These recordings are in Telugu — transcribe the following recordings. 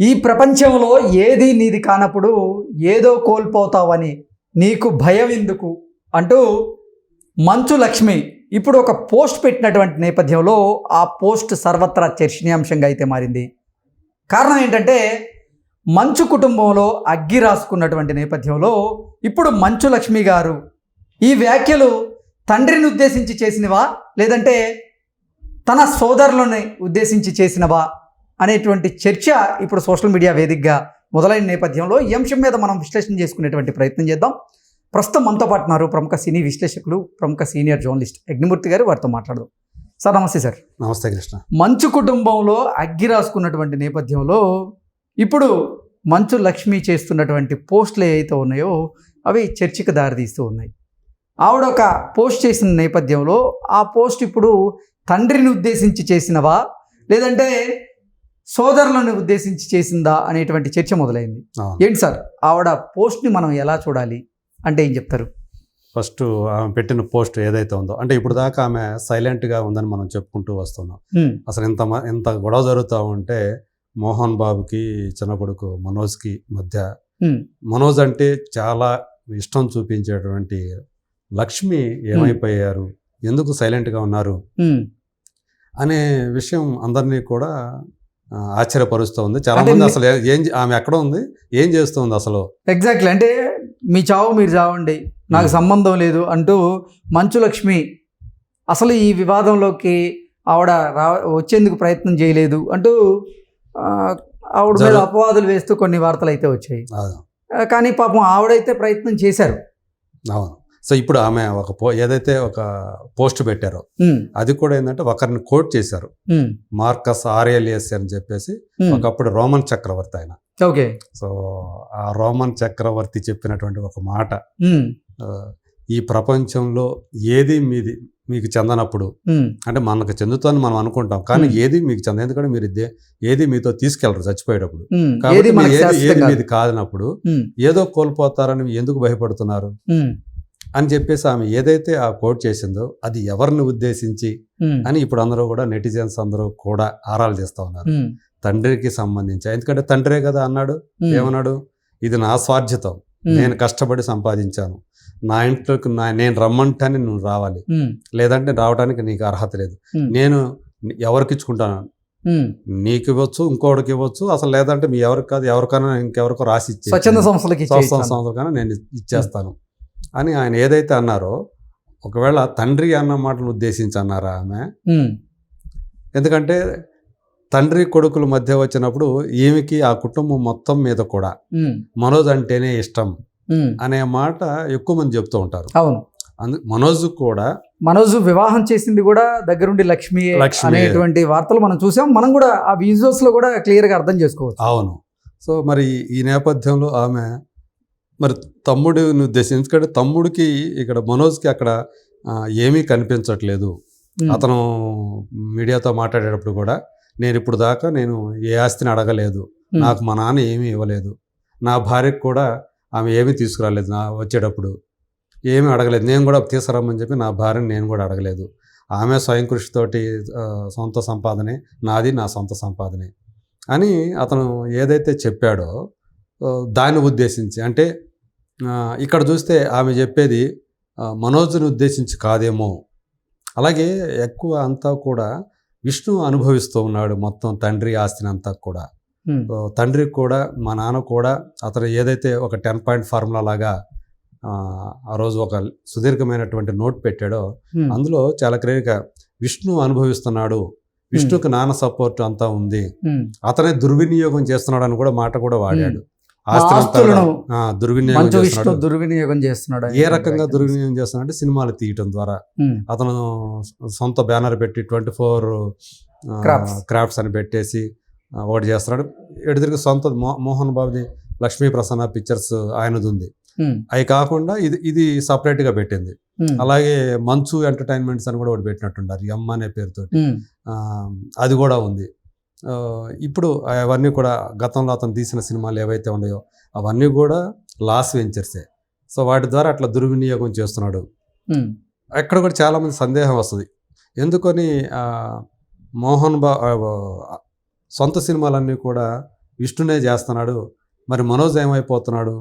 ఈ ప్రపంచంలో ఏది నీది కానప్పుడు ఏదో కోల్పోతావని నీకు భయం ఎందుకు? అంటూ మంచు లక్ష్మి ఇప్పుడు ఒక పోస్ట్ పెట్టినటువంటి నేపథ్యంలో ఆ పోస్ట్ సర్వత్రా చర్చనీయాంశంగా అయితే మారింది. కారణం ఏంటంటే మంచు కుటుంబంలో అగ్గి రాసుకున్నటువంటి నేపథ్యంలో ఇప్పుడు మంచు లక్ష్మి గారు ఈ వ్యాఖ్యలు తండ్రిని ఉద్దేశించి చేసినవా? లేదంటే తన సోదరులని ఉద్దేశించి చేసినవా? అనేటువంటి చర్చ ఇప్పుడు సోషల్ మీడియా వేదికగా మొదలైన నేపథ్యంలో ఈ అంశం మీద మనం విశ్లేషణ చేసుకునేటువంటి ప్రయత్నం చేద్దాం. ప్రస్తుతం మనతో పాటు ఉన్నారు ప్రముఖ సినీ విశ్లేషకులు ప్రముఖ సీనియర్ జర్నలిస్ట్ యజ్ఞమూర్తి గారు. వారితో మాట్లాడదాం. సార్ నమస్తే సార్. నమస్తే కృష్ణ. మంచు కుటుంబంలో అగ్గి రాసుకున్నటువంటి నేపథ్యంలో ఇప్పుడు మంచు లక్ష్మి చేస్తున్నటువంటి పోస్టులు ఏవైతే ఉన్నాయో అవి చర్చకు దారితీస్తూ ఉన్నాయి. ఆవిడ ఒక పోస్ట్ చేసిన నేపథ్యంలో ఆ పోస్ట్ ఇప్పుడు తండ్రిని ఉద్దేశించి చేసినవా? లేదంటే సోదరులను ఉద్దేశించి చేసిందా అనేటువంటి చర్చ మొదలైంది. ఏంటి సార్? ఆవిడ పోస్ట్ని మనం ఎలా చూడాలి? అంటే ఏం చెప్తారు? ఫస్ట్ ఆమె పెట్టిన పోస్ట్ ఏదైతే ఉందో అంటే ఇప్పుడు దాకా ఆమె సైలెంట్గా ఉందని మనం చెప్పుకుంటూ వస్తున్నాం. అసలు ఇంత ఇంత గొడవ జరుగుతూ ఉంటే మోహన్ బాబుకి చిన్న కొడుకు మనోజ్కి మధ్య మనోజ్ అంటే చాలా ఇష్టం చూపించేటువంటి లక్ష్మి ఏమైపోయారు? ఎందుకు సైలెంట్గా ఉన్నారు. అనే విషయం అందరినీ కూడా ఆ, ఆశ్చర్యపరుస్తూ ఉంది. చాలా మంది అసలు ఏ- ఆమె ఎక్కడ ఉంది? ఏం చేస్తుంది అసలు? ఎగ్జాక్ట్లీ అంటే మీ చావు మీరు చావండి. నాకు. సంబంధం లేదు అంటూ మంచు లక్ష్మి అసలు ఈ వివాదంలోకి ఆవిడ రా వచ్చేందుకు ప్రయత్నం చేయలేదు అంటూ ఆవిడ మీద అపవాదులు వేస్తూ కొన్ని వార్తలు అయితే వచ్చాయి. కానీ పాపం ఆవిడైతే ప్రయత్నం చేశారు. అవును. సో ఇప్పుడు ఆమె ఒక పో ఏదైతే ఒక పోస్ట్ పెట్టారో అది కూడా ఏంటంటే ఒకరిని కోట్ చేశారు. మార్కస్ ఆర్ఎల్ఎస్ అని చెప్పేసి. ఒకప్పుడు రోమన్ చక్రవర్తి ఆయన. ఓకే. సో ఆ రోమన్ చక్రవర్తి చెప్పినటువంటి ఒక మాట ఈ ప్రపంచంలో ఏది మీది మీకు చెందనప్పుడు అంటే మనకు చెందుతుందని మనం అనుకుంటాం కానీ. ఏది మీకు చెంద ఎందుకంటే మీరు ఏది మీతో తీసుకెళ్ళరు చచ్చిపోయేటప్పుడు. కాబట్టి ఏది. మీది కాదనప్పుడు ఏదో కోల్పోతారని ఎందుకు భయపడుతున్నారు? అని చెప్పేసి ఆమె ఏదైతే ఆ కోట్ చేసిందో అది ఎవరిని ఉద్దేశించి అని ఇప్పుడు అందరూ కూడా నెటిజన్స్ అందరూ కూడా ఆరాలు చేస్తూ ఉన్నారు. తండ్రికి సంబంధించి. ఎందుకంటే తండ్రే కదా అన్నాడు. ఏమన్నాడు? ఇది నా స్వార్జితం hmm, నేను కష్టపడి సంపాదించాను. నా ఇంట్లోకి నా నేను రమ్మంటానే నువ్వు రావాలి. లేదంటే రావడానికి నీకు అర్హత లేదు. నేను ఎవరికి ఇచ్చుకుంటాను. నీకు ఇవ్వచ్చు ఇంకోటికి ఇవ్వచ్చు. అసలు లేదంటే మీ ఎవరికి కాదు ఎవరికైనా ఇంకెవరికో రాసి ఇచ్చే స్వచ్ఛంద సంస్థలకి. సంస్థలకైనా నేను ఇచ్చేస్తాను. అని ఆయన ఏదైతే అన్నారో ఒకవేళ తండ్రి అన్న మాటలు ఉద్దేశించి అన్నారా ఆమె ఎందుకంటే తండ్రి కొడుకుల మధ్య వచ్చినప్పుడు ఈమెకి ఆ కుటుంబం మొత్తం మీద కూడా మనోజ్ అంటేనే ఇష్టం. అనే మాట ఎక్కువ మంది చెప్తూ ఉంటారు. అవును. అందు మనోజ్ కూడా మనోజ్ వివాహం చేసింది కూడా దగ్గరుండి లక్ష్మి. అనేటువంటి వార్తలు మనం చూసాం. మనం కూడా ఆ విజువల్స్లో కూడా క్లియర్గా అర్థం చేసుకోవచ్చు. అవును. సో మరి ఈ నేపథ్యంలో ఆమె మరి తమ్ముడిని ఉద్దేశం ఎందుకంటే తమ్ముడికి ఇక్కడ మనోజ్కి అక్కడ ఏమీ కనిపించట్లేదు. అతను మీడియాతో మాట్లాడేటప్పుడు కూడా నేను ఇప్పుడు దాకా నేను ఏ ఆస్తిని అడగలేదు. నాకు మా నాన్న ఏమీ ఇవ్వలేదు. నా భార్యకు కూడా ఆమె ఏమీ తీసుకురాలేదు నా వచ్చేటప్పుడు. ఏమీ అడగలేదు. నేను కూడా తీసుకురమ్మని చెప్పి నా భార్యని నేను కూడా అడగలేదు. ఆమె స్వయం కృషితోటి సొంత సంపాదనే. నాది నా సొంత సంపాదనే. అని అతను ఏదైతే చెప్పాడో దాన్ని ఉద్దేశించి. అంటే ఇక్కడ చూస్తే ఆమె చెప్పేది మనోజ్ని ఉద్దేశించి కాదేమో. అలాగే ఎక్కువ అంతా కూడా విష్ణు అనుభవిస్తూ ఉన్నాడు మొత్తం తండ్రి ఆస్తిని అంతా కూడా. తండ్రికి కూడా మా నాన్న కూడా అతను ఏదైతే ఒక టెన్ పాయింట్ ఫార్ములా లాగా ఆ, రోజు ఒక సుదీర్ఘమైనటువంటి నోట్ పెట్టాడో అందులో చాలా క్లియర్గా విష్ణు అనుభవిస్తున్నాడు విష్ణుకి నాన్న సపోర్ట్ అంతా ఉంది. అతనే దుర్వినియోగం చేస్తున్నాడు అని కూడా మాట కూడా వాడాడు. ఆస్తులను దుర్వినియోగం విష్ణు చేస్తున్నాడు. దుర్వినియోగం చేస్తున్నాడు ఏ రకంగా దుర్వినియోగం చేస్తున్నాడంటే సినిమాలు తీయటం ద్వారా. అతను సొంత బ్యానర్ పెట్టి ట్వంటీ ఫోర్. క్రాఫ్ట్స్. అని పెట్టేసి ఒకటి చేస్తున్నాడు. ఎడుదిరిగి సొంత మో- మోహన్ బాబుది లక్ష్మీ ప్రసన్న పిక్చర్స్ ఆయనది ఉంది. అవి కాకుండా ఇది ఇది సపరేట్గా పెట్టింది. ఉమ్, అలాగే మంచు ఎంటర్టైన్మెంట్స్ అని కూడా ఒకటి పెట్టినట్టున్నారు ఎమ్ అనే పేరుతో అది కూడా ఉంది. ఇప్పుడు అవన్నీ కూడా గతంలో అతను తీసిన సినిమాలు ఏవైతే ఉన్నాయో అవన్నీ కూడా లాస్ వెంచర్సే. సో వాటి ద్వారా అట్లా దుర్వినియోగం చేస్తున్నాడు. ఎక్కడ కూడా చాలామంది సందేహం వస్తుంది. ఎందుకని మోహన్ బా సొంత సినిమాలన్నీ కూడా విష్ణునే చేస్తున్నాడు. మరి మనోజ్ ఏమైపోతున్నాడు?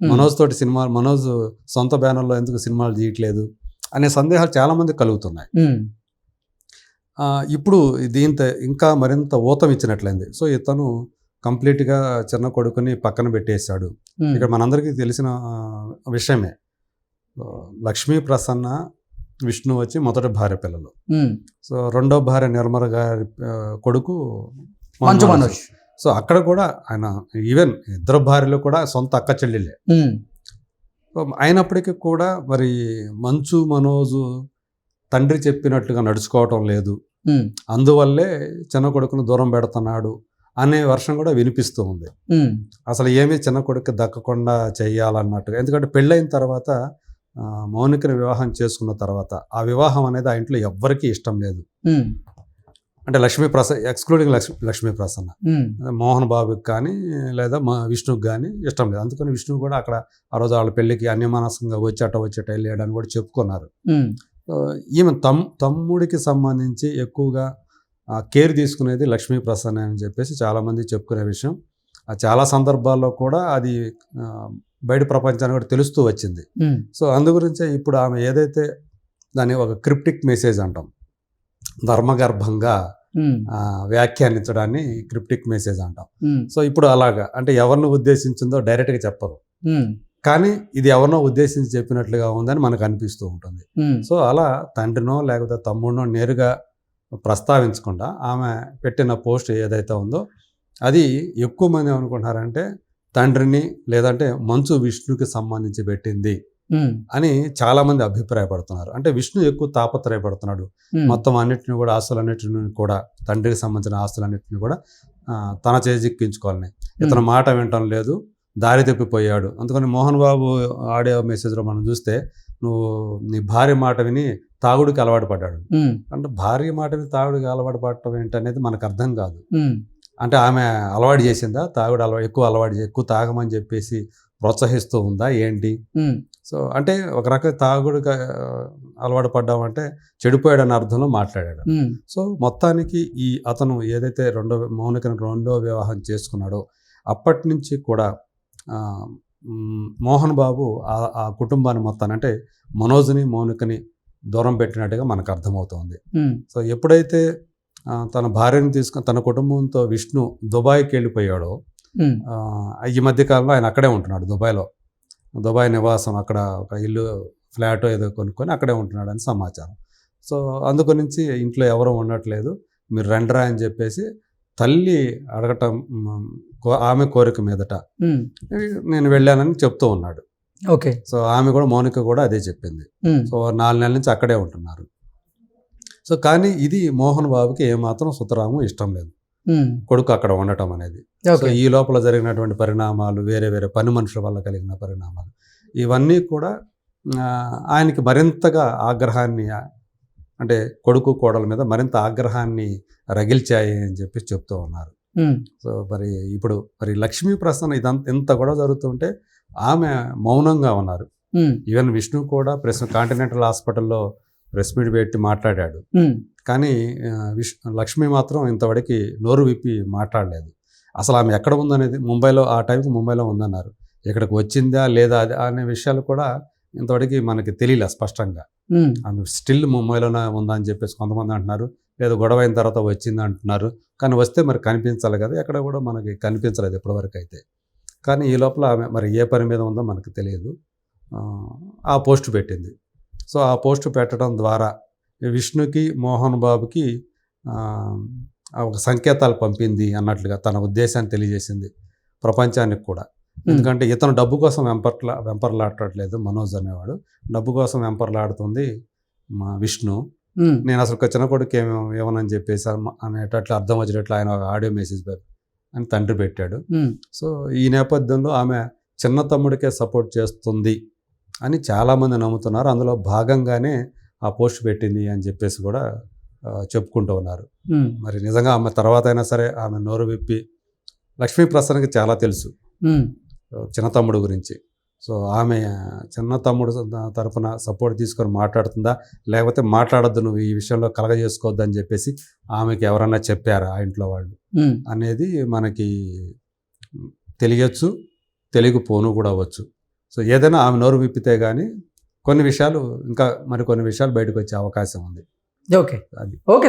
మనోజ్ తోటి సినిమా మనోజ్ సొంత బ్యానర్లో ఎందుకు సినిమాలు తీయట్లేదు? అనే సందేహాలు చాలామంది కలుగుతున్నాయి. ఇప్పుడు దీంతో ఇంకా మరింత ఊతం ఇచ్చినట్లయింది. సో ఇతను కంప్లీట్గా చిన్న కొడుకుని పక్కన పెట్టేశాడు. ఇక్కడ మనందరికీ తెలిసిన విషయమే. లక్ష్మీ ప్రసన్న విష్ణు వచ్చి మొదటి భార్య పిల్లలు. సో రెండో భార్య నిర్మల గారి కొడుకు మంచు మనోజ్. సో అక్కడ కూడా ఆయన ఈవెన్ ఇద్దరు భార్యలు కూడా సొంత అక్క చెల్లెళ్ళే. అయినప్పటికీ కూడా మరి మంచు మనోజు తండ్రి చెప్పినట్లుగా నడుచుకోవటం లేదు. అందువల్లే చిన్న కొడుకును దూరం పెడుతున్నాడు అనే వర్షం కూడా వినిపిస్తూ ఉంది. అసలు ఏమీ చిన్న కొడుకు దక్కకుండా చేయాలన్నట్టుగా. ఎందుకంటే పెళ్ళైన తర్వాత మౌనికని వివాహం చేసుకున్న తర్వాత ఆ వివాహం అనేది ఆ ఇంట్లో ఎవ్వరికీ ఇష్టం లేదు. అంటే లక్ష్మీ ప్రసన్న ఎక్స్క్లూడింగ్ లక్ష్మీ లక్ష్మీ ప్రసన్న. మోహన్ బాబుకి కానీ లేదా మా విష్ణుకి కానీ ఇష్టం లేదు. అందుకని విష్ణు కూడా అక్కడ ఆ రోజు వాళ్ళ పెళ్ళికి అన్యమానసంగా వచ్చేట వచ్చేట వెళ్ళాడని కూడా చెప్పుకున్నారు. ఈమె తమ్ తమ్ముడికి సంబంధించి ఎక్కువగా కేర్ తీసుకునేది లక్ష్మీ ప్రసన్న అని చెప్పేసి చాలామంది చెప్పుకునే విషయం. చాలా సందర్భాల్లో కూడా అది బయట ప్రపంచానికి కూడా తెలుస్తూ వచ్చింది. సో అందు గురించే ఇప్పుడు ఆమె ఏదైతే దాన్ని ఒక క్రిప్టిక్ మెసేజ్ అంటాం ధర్మగర్భంగా వ్యాఖ్యానించడాన్ని క్రిప్టిక్ మెసేజ్ అంటాం. సో ఇప్పుడు అలాగా అంటే ఎవరిని ఉద్దేశించిందో డైరెక్ట్గా చెప్పరు. కానీ ఇది ఎవరినో ఉద్దేశించి చెప్పినట్లుగా ఉందని మనకు అనిపిస్తూ ఉంటుంది. సో అలా తండ్రినో లేకపోతే తమ్ముడినో నేరుగా ప్రస్తావించకుండా ఆమె పెట్టిన పోస్ట్ ఏదైతే ఉందో అది ఎక్కువ మంది ఏమనుకుంటున్నారంటే తండ్రిని లేదంటే మంచు విష్ణుకి సంబంధించి పెట్టింది అని చాలామంది అభిప్రాయపడుతున్నారు. అంటే విష్ణు ఎక్కువ తాపత్రయపడుతున్నాడు. మొత్తం అన్నిటిని కూడా ఆస్తులన్నిటిని కూడా తండ్రికి సంబంధించిన ఆస్తులన్నిటిని కూడా తన చేజిక్కించుకోవాలని. ఇతను మాట వినటం లేదు. దారి తప్పిపోయాడు. అందుకని మోహన్ బాబు ఆడియో మెసేజ్లో మనం చూస్తే నువ్వు నీ భార్య మాట విని తాగుడికి అలవాటు పడ్డాడు. అంటే భార్య మాట విని తాగుడికి అలవాటు పడటం ఏంటనేది మనకు అర్థం కాదు. అంటే ఆమె అలవాటు చేసిందా? తాగుడు అలవాటు ఎక్కువ అలవాటు ఎక్కువ తాగమని చెప్పేసి ప్రోత్సహిస్తూ ఉందా? ఏంటి? సో అంటే ఒక రకంగా తాగుడికి ఆ, అలవాటు పడ్డామంటే చెడిపోయాడన్న అర్థంలో మాట్లాడాడు. సో మొత్తానికి ఈ అతను ఏదైతే రెండో మౌనికను రెండో వివాహం చేసుకున్నాడో అప్పటి నుంచి కూడా మోహన్ బాబు ఆ- ఆ కుటుంబాన్ని మొత్తాన్ని అంటే మనోజ్ని మౌనికని దూరం పెట్టినట్టుగా మనకు అర్థమవుతోంది. సో ఎప్పుడైతే తన భార్యను తీసుకుని తన కుటుంబంతో విష్ణు దుబాయ్కి వెళ్ళిపోయాడో ఈ మధ్య కాలంలో ఆయన అక్కడే ఉంటున్నాడు దుబాయ్లో. దుబాయ్ నివాసం అక్కడ ఒక ఇల్లు ఫ్లాట్ ఏదో కొనుక్కొని అక్కడే ఉంటున్నాడు అని సమాచారం. సో అందుకు నుంచి ఇంట్లో ఎవరు ఉండట్లేదు. మీరు రండిరా అని చెప్పేసి తల్లి అడగటం ఆమె కోరిక మీదట నేను వెళ్ళానని చెప్తూ ఉన్నాడు. ఓకే. సో ఆమె కూడా మౌనిక కూడా అదే చెప్పింది. సో నాలుగు నెలల నుంచి అక్కడే ఉంటున్నారు. సో కానీ ఇది మోహన్ బాబుకి ఏమాత్రం సుతరాము ఇష్టం లేదు. కొడుకు అక్కడ ఉండటం అనేది. సో ఈ లోపల జరిగినటువంటి పరిణామాలు వేరే వేరే పని మనుషుల వల్ల కలిగిన పరిణామాలు ఇవన్నీ కూడా ఆయనకి మరింతగా ఆగ్రహాన్ని అంటే కొడుకు కోడల మీద మరింత ఆగ్రహాన్ని రగిల్చాయి అని చెప్పి చెప్తూ ఉన్నారు. సో మరి ఇప్పుడు మరి లక్ష్మీ ప్రసన్న ఇదంతా ఇంత కూడా జరుగుతుంటే ఆమె మౌనంగా ఉన్నారు. ఈవెన్ విష్ణు కూడా ప్రెస్ కాంటినెంటల్ హాస్పిటల్లో ప్రెస్ మీట్ పెట్టి మాట్లాడాడు. కానీ విష్ లక్ష్మి మాత్రం ఇంతవరకు నోరు విప్పి మాట్లాడలేదు. అసలు ఆమె ఎక్కడ ఉందనేది ముంబైలో ఆ టైంకి ముంబైలో ఉందన్నారు. ఇక్కడికి వచ్చిందా లేదా అనే విషయాలు కూడా ఇంతవరకు మనకి తెలియలే స్పష్టంగా. అది ఆమె స్టిల్ ముంబైలోనే ఉందా అని చెప్పేసి కొంతమంది అంటున్నారు. లేదా గొడవ అయిన తర్వాత వచ్చింది అంటున్నారు. కానీ వస్తే మరి కనిపించాలి కదా ఎక్కడ కూడా మనకి కనిపించలేదు ఇప్పటివరకు అయితే కానీ ఈ లోపల ఆమె మరి ఏ పని మీద ఉందో మనకు తెలియదు. ఆ, పోస్ట్ పెట్టింది. సో ఆ పోస్ట్ పెట్టడం ద్వారా విష్ణుకి మోహన్ బాబుకి ఆ ఒక సంకేతాలు పంపింది అన్నట్లుగా తన ఉద్దేశాన్ని తెలియజేసింది ప్రపంచానికి కూడా. ఎందుకంటే ఇతను డబ్బు కోసం వెంపర్లా వెంపర్లాడట్లేదు మనోజ్ అనేవాడు. డబ్బు కోసం వెంపర్లాడుతుంది మా విష్ణు. నేను అసలు చిన్న కొడుకు ఏమో ఏమనని చెప్పేసి అనేటట్లు అర్థం వచ్చేటట్లు ఆయన ఒక ఆడియో మెసేజ్ అని తండ్రి పెట్టాడు. సో ఈ నేపథ్యంలో ఆమె చిన్న తమ్ముడికే సపోర్ట్ చేస్తుంది అని చాలామంది నమ్ముతున్నారు. అందులో భాగంగానే ఆ పోస్ట్ పెట్టింది అని చెప్పేసి కూడా చెప్పుకుంటూ ఉన్నారు. మరి నిజంగా ఆమె తర్వాత అయినా సరే ఆమె నోరు విప్పి లక్ష్మీ ప్రసన్నకి చాలా తెలుసు. ఉమ్, చిన్న తమ్ముడు గురించి. సో ఆమె చిన్న తమ్ముడు తరపున సపోర్ట్ తీసుకొని మాట్లాడుతుందా? లేకపోతే మాట్లాడొద్దు నువ్వు ఈ విషయంలో కలగజేసుకోవద్దు అని చెప్పేసి ఆమెకి ఎవరన్నా చెప్పారా ఆ ఇంట్లో వాళ్ళు? అనేది మనకి తెలియచ్చు తెలియకపోను కూడా అవ్వచ్చు. సో ఏదైనా ఆమె నోరు విప్పితే కానీ కొన్ని విషయాలు ఇంకా మరి కొన్ని విషయాలు బయటకు వచ్చే అవకాశం ఉంది. ఓకే. అది. ఓకే